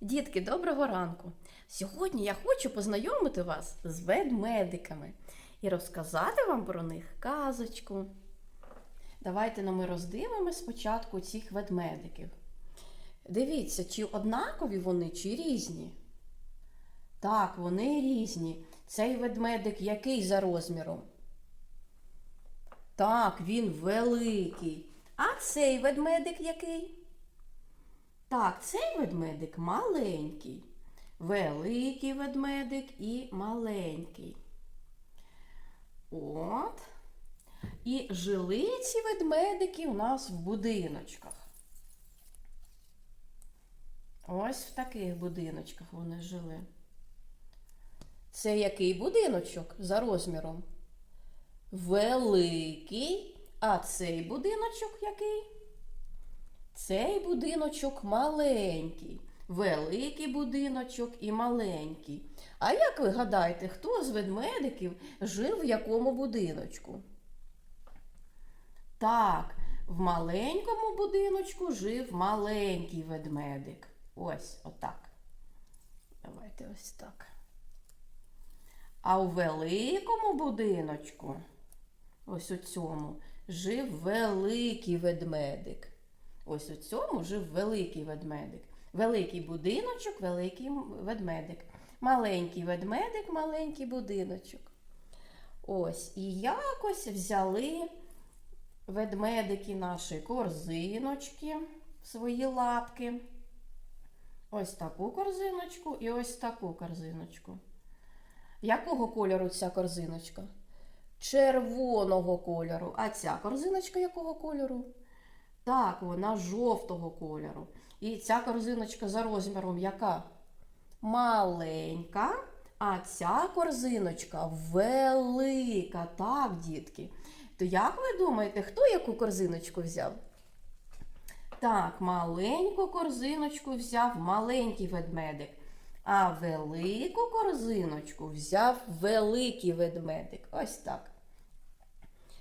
Дітки, доброго ранку! Сьогодні я хочу познайомити вас з ведмедиками і розказати вам про них казочку. Давайте ну, ми роздивимось спочатку цих ведмедиків. Дивіться, чи однакові вони, чи різні. Так, вони різні. Цей ведмедик який за розміром? Так, він великий. А цей ведмедик який? Так, цей ведмедик маленький. Великий ведмедик і маленький. От. І жили ці ведмедики у нас в будиночках. Ось в таких будиночках вони жили. Це який будиночок за розміром? Великий. А цей будиночок який? Цей будиночок маленький. Великий будиночок і маленький. А як ви гадаєте, хто з ведмедиків жив в якому будиночку? Так, в маленькому будиночку жив маленький ведмедик. Ось отак. Давайте ось так. А у великому будиночку, ось у цьому, жив великий ведмедик. Ось у цьому жив великий ведмедик. Великий будиночок, великий ведмедик. Маленький ведмедик, маленький будиночок. Ось, і якось взяли ведмедики наші корзиночки в свої лапки. Ось таку корзиночку і ось таку корзиночку. Якого кольору ця корзиночка? Червоного кольору. А ця корзиночка якого кольору? Так, вона жовтого кольору. І ця корзиночка за розміром яка? Маленька, а ця корзиночка велика. Так, дітки. То як ви думаєте, хто яку корзиночку взяв? Так, маленьку корзиночку взяв маленький ведмедик, а велику корзиночку взяв великий ведмедик. Ось так.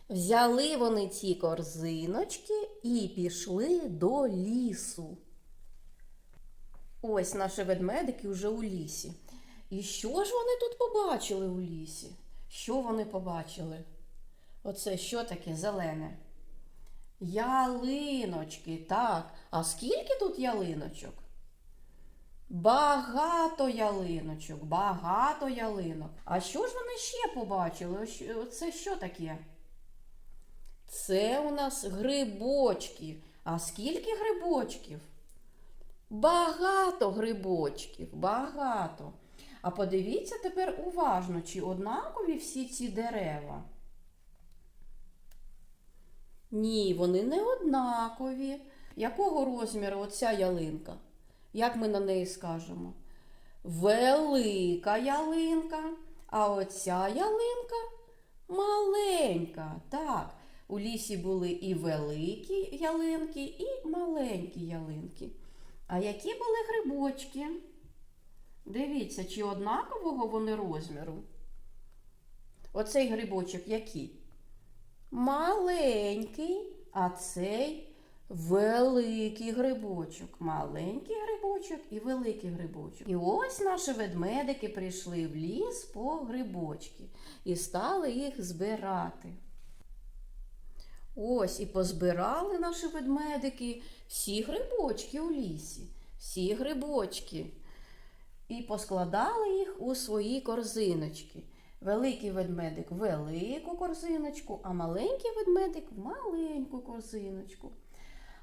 Взяли вони ці корзиночки і пішли до лісу. Ось наші ведмедики вже у лісі. І що ж вони тут побачили у лісі? Що вони побачили? Оце що таке зелене? Ялиночки, так. А скільки тут ялиночок? Багато ялиночок, багато ялинок. А що ж вони ще побачили? Це що таке? Це у нас грибочки. А скільки грибочків? Багато грибочків, багато. А подивіться тепер уважно, чи однакові всі ці дерева. Ні, вони не однакові. Якого розміру оця ялинка? Як ми на неї скажемо? Велика ялинка, а оця ялинка маленька. Так, у лісі були і великі ялинки, і маленькі ялинки. А які були грибочки? Дивіться, чи однакового вони розміру? Оцей грибочок який? Маленький, а цей великий грибочок. Маленький грибочок і великий грибочок. І ось наші ведмедики прийшли в ліс по грибочки і стали їх збирати. Ось і позбирали наші ведмедики всі грибочки у лісі, всі грибочки. І поскладали їх у свої корзиночки. Великий ведмедик велику корзиночку, а маленький ведмедик маленьку корзиночку.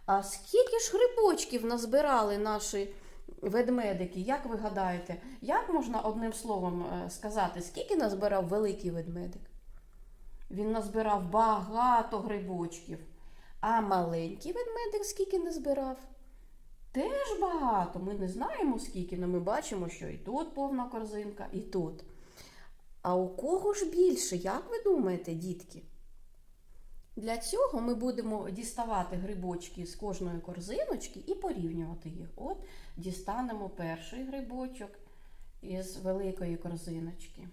А скільки ж грибочків назбирали наші ведмедики? Як ви гадаєте, як можна одним словом е, сказати, скільки назбирав великий ведмедик? Він назбирав багато грибочків. А маленький ведмедик скільки не збирав? Теж багато. Ми не знаємо скільки, але ми бачимо, що і тут повна корзинка, і тут. А у кого ж більше, як ви думаєте, дітки? Для цього ми будемо діставати грибочки з кожної корзиночки і порівнювати їх. От дістанемо перший грибочок із великої корзиночки.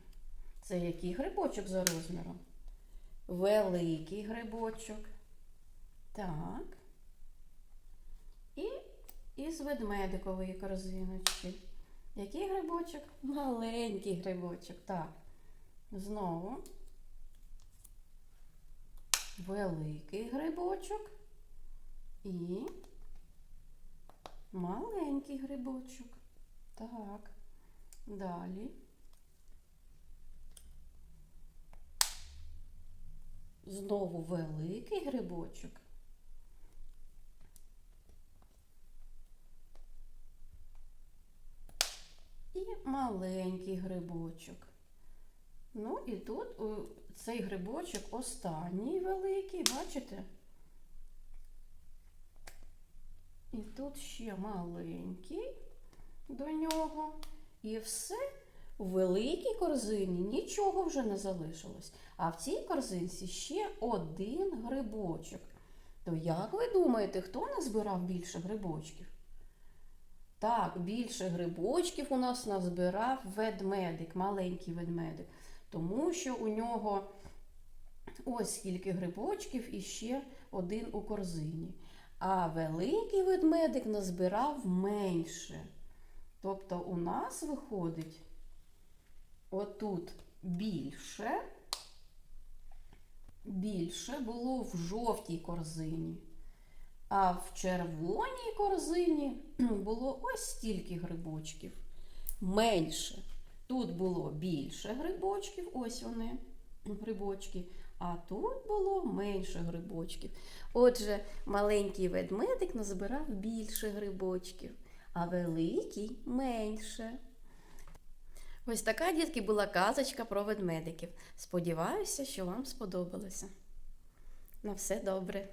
Це який грибочок за розміром? Великий грибочок. Так. І із ведмедикової корзиночки. Який грибочок? Маленький грибочок. Так. Знову великий грибочок і маленький грибочок. Так. Далі. Знову великий грибочок. І маленький грибочок. Ну і тут цей грибочок останній великий, бачите? І тут ще маленький до нього. І все у великій корзині нічого вже не залишилось. А в цій корзинці ще один грибочок. То як ви думаєте, хто назбирав більше грибочків? Так, більше грибочків у нас назбирав ведмедик, маленький ведмедик. Тому що у нього ось скільки грибочків і ще один у корзині. А великий ведмедик назбирав менше. Тобто у нас виходить отут більше, більше було в жовтій корзині. А в червоній корзині було ось стільки грибочків. Менше. Тут було більше грибочків, ось вони, грибочки, а тут було менше грибочків. Отже, маленький ведмедик назбирав більше грибочків, а великий менше. Ось така, дітки, була казочка про ведмедиків. Сподіваюся, що вам сподобалося. На все добре.